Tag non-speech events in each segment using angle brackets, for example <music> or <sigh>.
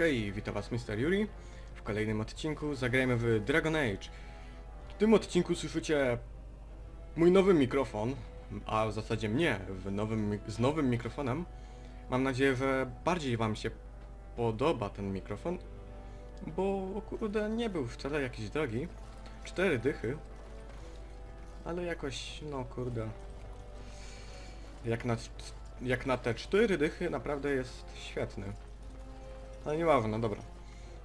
Hej, witam was Mr. Yuri. W kolejnym odcinku zagrajmy w Dragon Age. W tym odcinku słyszycie mój nowy mikrofon, a w zasadzie mnie w nowym, z nowym mikrofonem. Mam nadzieję, że bardziej wam się podoba ten mikrofon, bo kurde nie był wcale jakiś drogi. Cztery dychy. Ale jakoś, no kurde. Jak na, jak na te cztery dychy naprawdę jest świetny. Ale nieważne, dobra.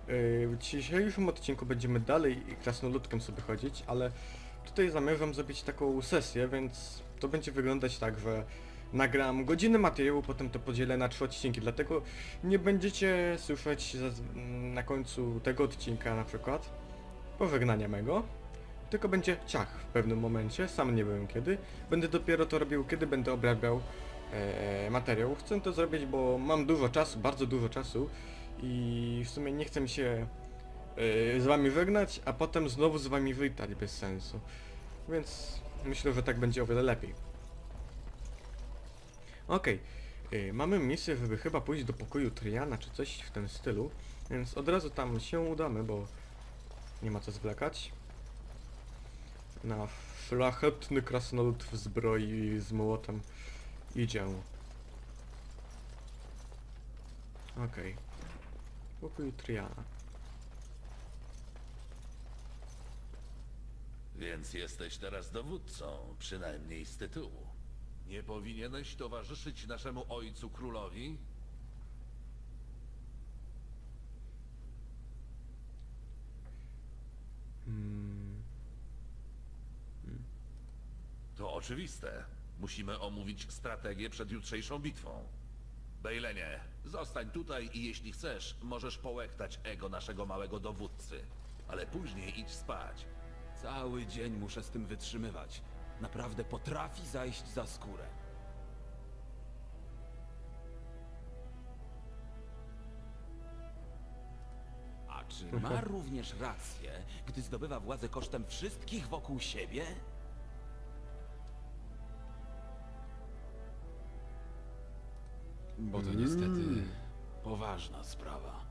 Yy, W dzisiejszym odcinku będziemy dalej krasnoludkiem sobie chodzić, ale tutaj zamierzam zrobić taką sesję, więc to będzie wyglądać tak, że nagram godzinę materiału, potem to podzielę na trzy odcinki, dlatego nie będziecie słyszeć na końcu tego odcinka na przykład pożegnania mego, tylko będzie ciach w pewnym momencie, sam nie wiem kiedy. Będę dopiero to robił, kiedy będę obrabiał e, materiał. Chcę to zrobić, bo mam dużo czasu, bardzo dużo czasu i w sumie nie chcę się e, z wami żegnać, a potem znowu z wami witać bez sensu. Więc myślę, że tak będzie o wiele lepiej. Okej, e, mamy misję, żeby chyba pójść do pokoju Triana czy coś w tym stylu, więc od razu tam się udamy, bo nie ma co zwlekać. Na szlachetny krasnolud w zbroi z młotem idzie. Okej. Pokój Triana. Więc jesteś teraz dowódcą, przynajmniej z tytułu. Nie powinieneś towarzyszyć naszemu ojcu królowi? Hmm. To oczywiste. Musimy omówić strategię przed jutrzejszą bitwą. Bejlenie, zostań tutaj i jeśli chcesz, możesz połektać ego naszego małego dowódcy. Ale później idź spać. Cały dzień muszę z tym wytrzymywać. Naprawdę potrafi zajść za skórę. A czy ma <laughs> również rację, gdy zdobywa władzę kosztem wszystkich wokół siebie? Bo to niestety poważna sprawa.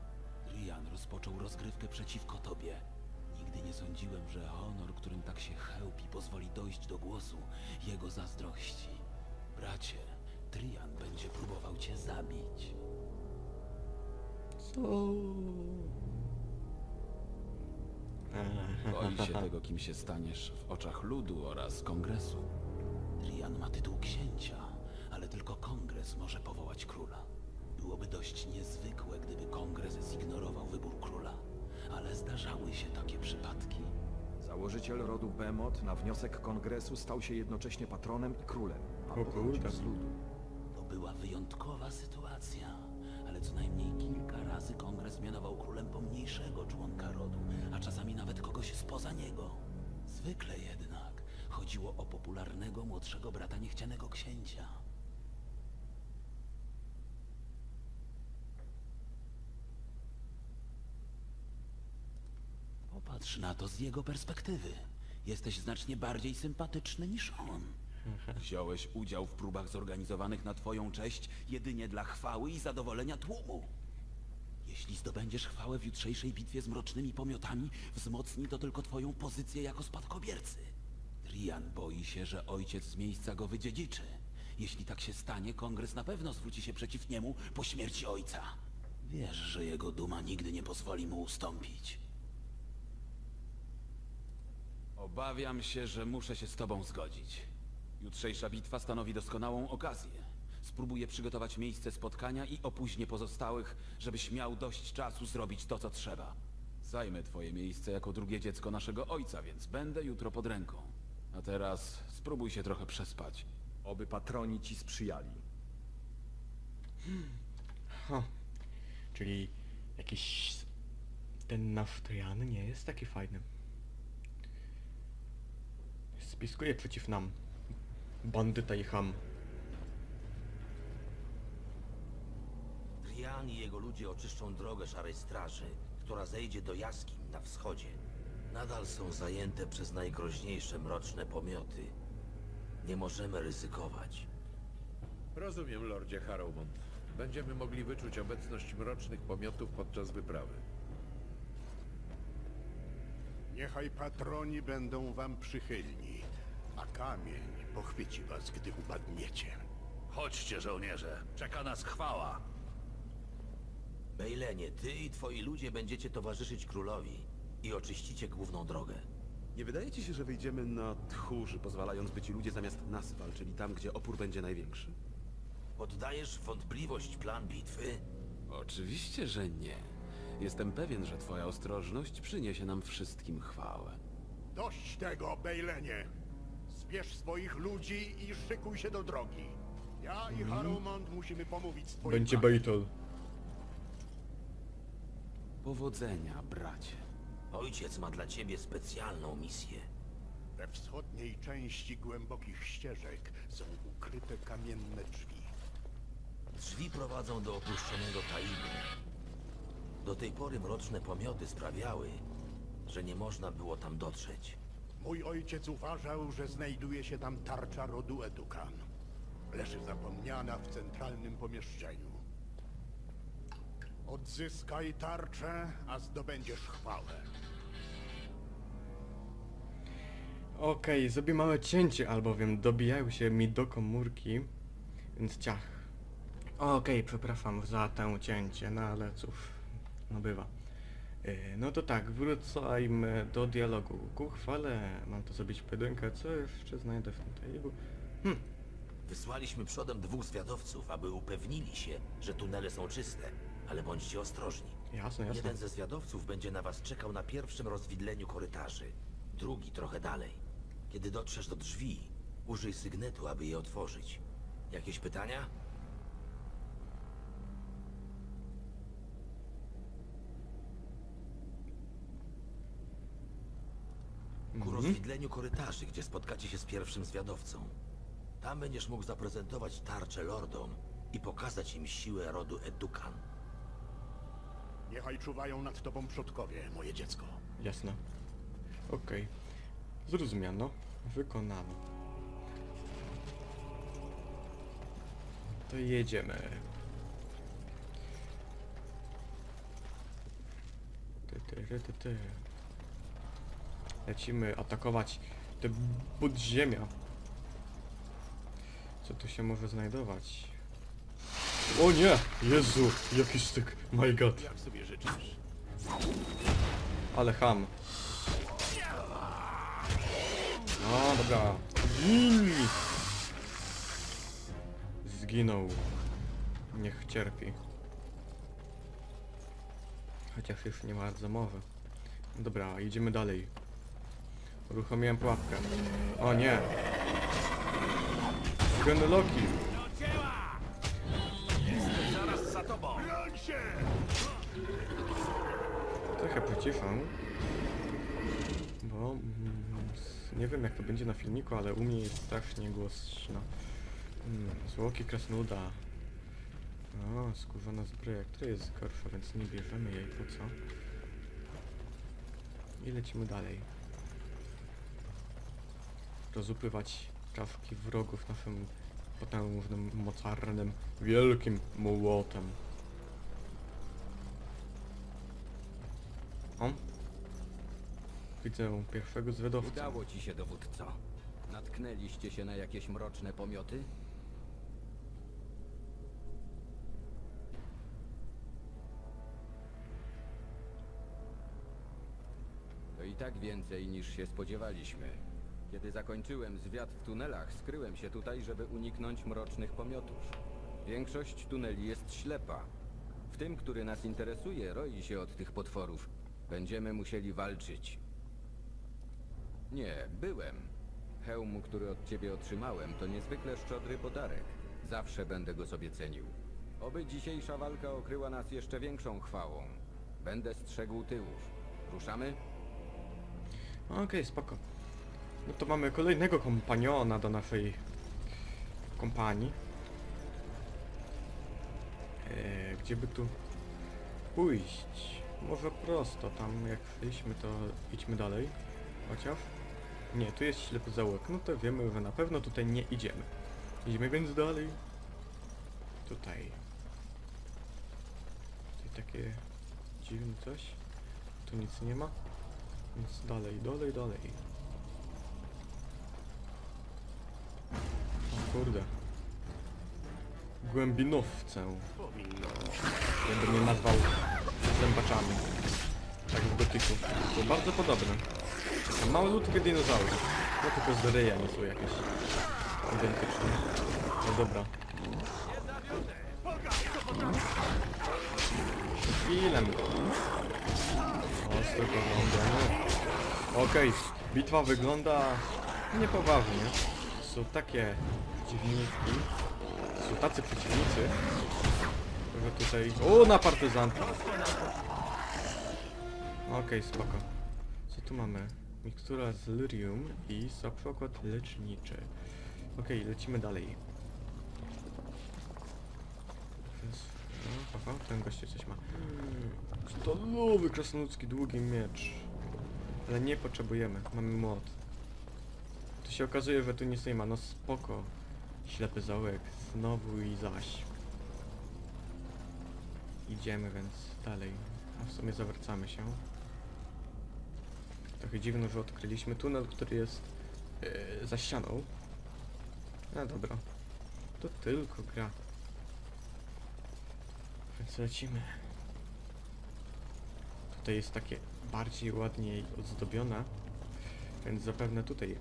Rian rozpoczął rozgrywkę przeciwko tobie. Nigdy nie sądziłem, że honor, którym tak się chełpi, pozwoli dojść do głosu jego zazdrości. Bracie, Trian będzie próbował cię zabić. Co? <laughs> Boi się tego, kim się staniesz w oczach ludu oraz kongresu. Trian ma tytuł księcia, ale tylko kongres może powołać króla. Byłoby dość niezwykłe, gdyby kongres zignorował wybór króla, ale zdarzały się takie przypadki. Założyciel rodu Bemot na wniosek kongresu stał się jednocześnie patronem i królem, a O pochodził kurde. z ludu. To była wyjątkowa sytuacja, ale co najmniej kilka razy kongres mianował królem pomniejszego członka rodu, a czasami nawet kogoś spoza niego. Zwykle jednak chodziło o popularnego młodszego brata niechcianego księcia. Popatrz na to z jego perspektywy. Jesteś znacznie bardziej sympatyczny niż on. Wziąłeś udział w próbach zorganizowanych na twoją cześć jedynie dla chwały i zadowolenia tłumu. Jeśli zdobędziesz chwałę w jutrzejszej bitwie z mrocznymi pomiotami, wzmocni to tylko twoją pozycję jako spadkobiercy. Trian boi się, że ojciec z miejsca go wydziedziczy. Jeśli tak się stanie, kongres na pewno zwróci się przeciw niemu po śmierci ojca. Wiesz, że jego duma nigdy nie pozwoli mu ustąpić. Obawiam się, że muszę się z tobą zgodzić. Jutrzejsza bitwa stanowi doskonałą okazję. Spróbuję przygotować miejsce spotkania i opóźnię pozostałych, żebyś miał dość czasu zrobić to, co trzeba. Zajmę twoje miejsce jako drugie dziecko naszego ojca, więc będę jutro pod ręką. A teraz spróbuj się trochę przespać. Oby patroni ci sprzyjali. Ha. Czyli jakiś... Ten nasz nie jest taki fajny. Spiskuje przeciw nam. Bandyta i ham. Trian i jego ludzie oczyszczą drogę Szarej Straży, która zejdzie do jaskiń na wschodzie. Nadal są zajęte przez najgroźniejsze mroczne pomioty. Nie możemy ryzykować. Rozumiem, lordzie Harrowmont. Będziemy mogli wyczuć obecność mrocznych pomiotów podczas wyprawy. Niechaj patroni będą wam przychylni, a kamień pochwyci was, gdy upadniecie. Chodźcie, żołnierze. Czeka nas chwała. Bejlenie, ty i twoi ludzie będziecie towarzyszyć królowi i oczyścicie główną drogę. Nie wydaje ci się, że wyjdziemy na tchórzy, pozwalając by ci ludzie zamiast nas walczyli tam, gdzie opór będzie największy? Poddajesz w wątpliwość plan bitwy? Oczywiście, że nie. Jestem pewien, że twoja ostrożność przyniesie nam wszystkim chwałę. Dość tego, Bejlenie! Zbierz swoich ludzi i szykuj się do drogi. Ja i Harumond musimy pomówić z twoim Będzie panem. battle. Powodzenia, bracie. Ojciec ma dla ciebie specjalną misję. We wschodniej części głębokich ścieżek są ukryte kamienne drzwi. Drzwi prowadzą do opuszczonego Taibu. Do tej pory mroczne pomioty sprawiały, że nie można było tam dotrzeć. Mój ojciec uważał, że znajduje się tam tarcza rodu Edukan. Leży zapomniana w centralnym pomieszczeniu. Odzyskaj tarczę, a zdobędziesz chwałę. Okej, zrobię małe cięcie, albowiem dobijają się mi do komórki, więc ciach. Okej, przepraszam za tę cięcie, no ale cóż, no bywa. Yy, no to tak, wracajmy do dialogu. Ku chwale, mam to zrobić pojedynkę, co jeszcze znajdę w tym tailu? Hm, Wysłaliśmy przodem dwóch zwiadowców, aby upewnili się, że tunele są czyste, ale bądźcie ostrożni. jasne, jasne. Jeden ze zwiadowców będzie na was czekał na pierwszym rozwidleniu korytarzy, drugi trochę dalej. Kiedy dotrzesz do drzwi, użyj sygnetu, aby je otworzyć. Jakieś pytania? Ku rozwidleniu korytarzy, gdzie spotkacie się z pierwszym zwiadowcą. Tam będziesz mógł zaprezentować tarczę lordom i pokazać im siłę rodu Edukan. Niechaj czuwają nad tobą przodkowie, moje dziecko. Jasne. Okej. Zrozumiano. Wykonano. To jedziemy. Ty, ty, ty, ty, ty. Lecimy atakować te podziemia. Co tu się może znajdować? O nie! Jezu! Jaki styk! My god! Jak sobie życzysz. Ale ham. No dobra. Gin! Zginął. Niech cierpi. Chociaż już nie ma bardzo mowy. Dobra, idziemy dalej. Uruchomiłem pułapkę. O nie! Geny Loki! Zaraz za tobą! Trochę pociszam. Bo mm, nie wiem jak to będzie na filmiku, ale u mnie jest strasznie głośno. Mm, zwłoki krasnoluda. O, skórzana zbroja, która jest gorsza, więc nie bierzemy jej, po co? I lecimy dalej. Rozupywać czaszki wrogów naszym potężnym, mocarnym, wielkim młotem. O. Widzę pierwszego zwiadowcę. Udało ci się, dowódco. Natknęliście się na jakieś mroczne pomioty? To i tak więcej niż się spodziewaliśmy. Kiedy zakończyłem zwiat w tunelach, skryłem się tutaj, żeby uniknąć mrocznych pomiotów. Większość tuneli jest ślepa. W tym, który nas interesuje, roi się od tych potworów. Będziemy musieli walczyć. Nie, byłem. Hełm, który od ciebie otrzymałem, to niezwykle szczodry podarek. Zawsze będę go sobie cenił. Oby dzisiejsza walka okryła nas jeszcze większą chwałą. Będę strzegł tyłów. Ruszamy? Okej, spoko. No to mamy kolejnego kompaniona do naszej kompanii. Eee, gdzie by tu pójść? Może prosto, tam jak szliśmy to idźmy dalej. Chociaż? Nie, tu jest ślepy zaułek. No to wiemy, że na pewno tutaj nie idziemy. Idziemy więc dalej. Tutaj. takie dziwne coś. Tu nic nie ma. Więc dalej, dalej, dalej. Kurde. Głębinowcę. Będę mnie nazwał zębaczami. Tak w gotyku. To bardzo podobne. A Malutkie dinozaury. No tylko z są jakieś identyczne. No dobra. Chwilę. Ostro porządek. Okej, bitwa wygląda niepoważnie. Są takie przeciwniki. Są tacy przeciwnicy, że tutaj... O, na partyzanta! Okej, spoko. Co tu mamy? Mikstura z lyrium i sapropokład leczniczy. Okej, lecimy dalej. Więc- No, aha, ten gościu coś ma. Stalowy, krasnoludzki, długi miecz. Ale nie potrzebujemy, mamy młot. Tu się okazuje, że tu nic nie ma, no spoko. Ślepy zaułek, znowu i zaś. Idziemy więc dalej. A w sumie zawracamy się. Trochę dziwne, że odkryliśmy tunel, który jest yy, za ścianą. No dobra. To tylko gra. Więc lecimy. Tutaj jest takie bardziej ładniej ozdobione. Więc zapewne tutaj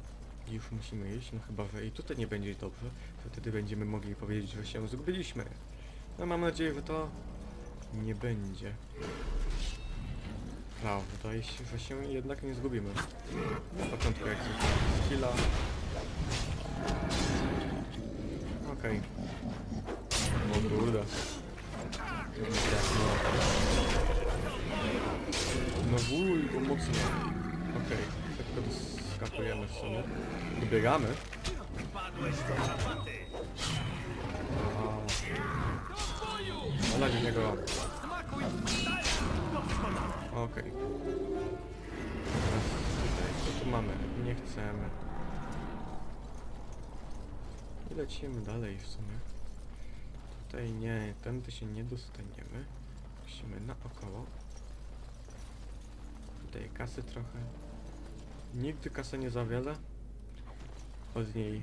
już musimy iść. No chyba, że i tutaj nie będzie dobrze. To wtedy będziemy mogli powiedzieć, że się zgubiliśmy. No mam nadzieję, że to nie będzie. Prawda, jeśli- że się jednak nie zgubimy. Na początku jak skilla. Okej. O kurde. Jak no. No wuj, mocno. Okej, szybko skakujemy w sumie. Dobiegamy. Ale nie go. Okej. Tutaj, co tu mamy? Nie chcemy. I lecimy dalej w sumie. Tutaj nie, tędy się nie dostaniemy. Musimy naokoło. Tutaj kasy trochę. Nigdy kasy nie za wiele. Od niej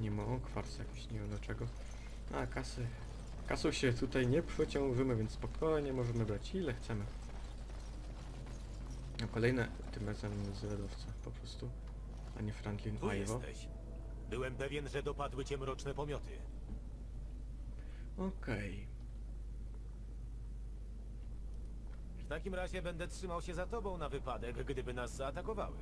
nie ma o, kwarc jakiś, nie wiem dlaczego. A kasy. Kasą się tutaj nie przeciążymy, więc spokojnie możemy brać ile chcemy. A kolejne tym razem zwiadowca po prostu, a nie Franklin Tu Ivo. jesteś. Byłem pewien, że dopadły cię mroczne pomioty. Okej. W takim razie będę trzymał się za tobą na wypadek, gdyby nas zaatakowały.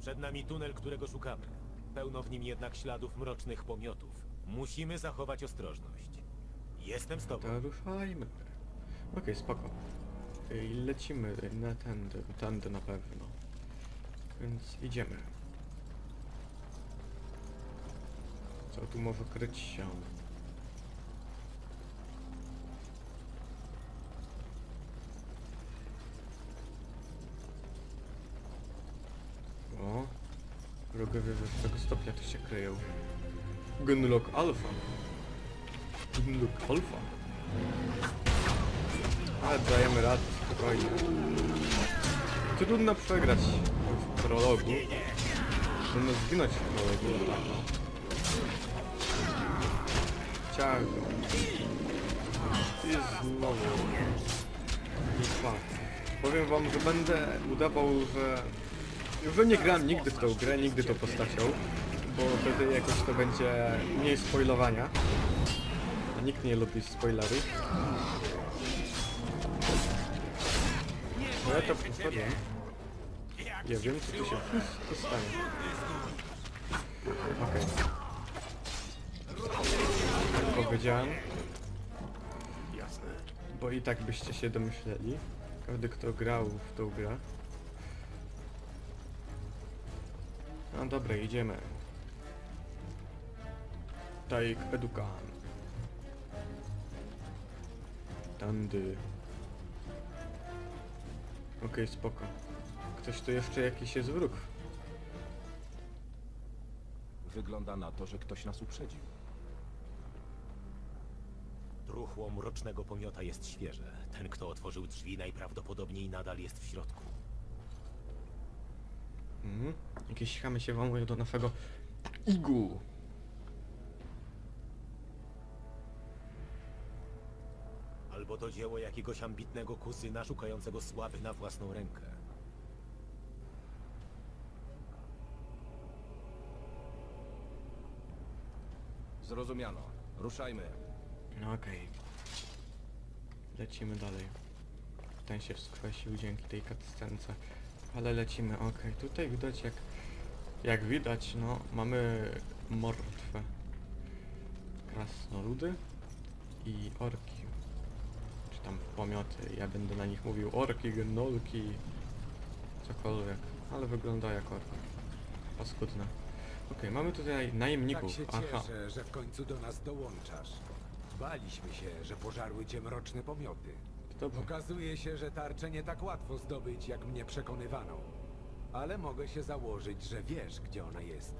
Przed nami tunel, którego szukamy. Pełno w nim jednak śladów mrocznych pomiotów. Musimy zachować ostrożność. Jestem z tobą. To ruszajmy. Okej, spoko. I lecimy na tędy, tędy na pewno. Więc idziemy. Co tu może kryć się? O, wrogowie wyższego stopnia tu się kryją. Gunlock Alpha. Gunlock Alpha. Ale dajemy radę, spokojnie. Trudno przegrać w prologu. Trudno zginąć w prologu, no tak no. Ciago. I znowu. Bitwa. Powiem wam, że będę udawał, że... Że nie gram nigdy w tą grę, nigdy tą postacią. Bo wtedy jakoś to będzie mniej spoilowania. A nikt nie lubi spoilerów. No ja to poszedłem. Ja wiem, co tu się wszystko stanie. Okej. Jak powiedziałem. Bo i tak byście się domyśleli. Każdy, kto grał w tą grę. No dobra, idziemy. Take Edukan. Tandy. Okej, spoko. Ktoś tu jeszcze jakiś jest wróg. Wygląda na to, że ktoś nas uprzedził. Ruchło mrocznego pomiota jest świeże. Ten, kto otworzył drzwi, najprawdopodobniej nadal jest w środku. Mhm. Jakieś chamy się włamują do naszego igu. Albo to dzieło jakiegoś ambitnego kuzyna szukającego sławy na własną rękę. Zrozumiano. Ruszajmy. No okej. Lecimy dalej. Ten się wskrzesił dzięki tej cutscence. Ale lecimy, okej. Tutaj widać jak... Jak widać, no, mamy martwe krasnoludy i orki. Czy tam pomioty. Ja będę na nich mówił orki, gnolki, cokolwiek. Ale wygląda jak orki. Paskudne. Okej, mamy tutaj najemników. Tak się Aha. cieszę, że w końcu do nas dołączasz. Baliśmy się, że pożarły cię mroczne pomioty. Dobrze. Okazuje się, że tarczę nie tak łatwo zdobyć, jak mnie przekonywano. Ale mogę się założyć, że wiesz, gdzie ona jest.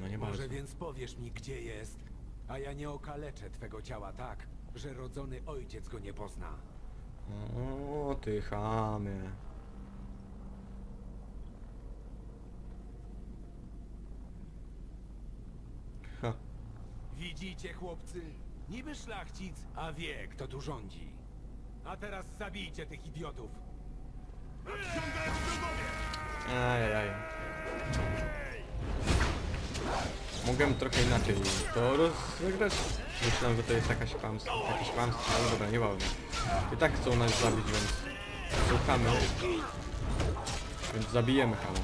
No nie Może bardzo. więc powiesz mi, gdzie jest, a ja nie okaleczę twego ciała tak, że rodzony ojciec go nie pozna. O, ty chamie. Ha, Widzicie, chłopcy? Niby szlachcic, a wie, kto tu rządzi. A teraz zabijcie tych idiotów. ajajaj. Mogłem trochę inaczej to rozegrać. Myślałem, że to jest jakaś kłamstwo, jakieś kłamstwo, ale dobra, nieważne. I tak chcą nas zabić, więc słuchamy. Więc zabijemy hamo.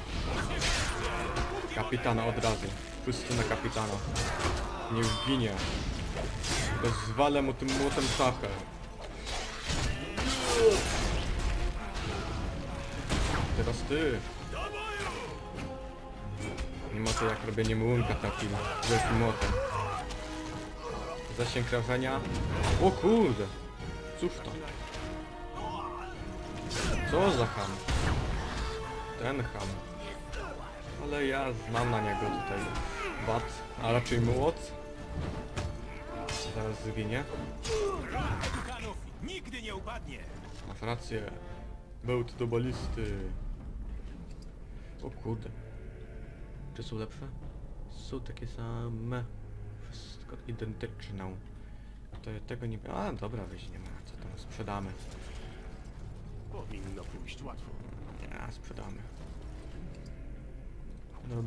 Kapitana od razu. Wszyscy na kapitana. Niech ginie. Bez zwalę mu tym młotem szachę. Teraz ty. Nie ma to jak robienie mułunka takim wielkim młotem. Zasięg rażenia. O kurde! Cóż to? Co za ham? Ten ham. Ale ja znam na niego tutaj bat, a raczej młot. Zaraz zginie. Nigdy nie upadnie! Masz rację. Bełt do balisty. O kurde. Czy są lepsze? Są takie same. Wszystko identyczne. To ja tego nie... A, dobra, weźmiemy. Co tam sprzedamy? Powinno pójść łatwo. Ja, sprzedamy. Dobra.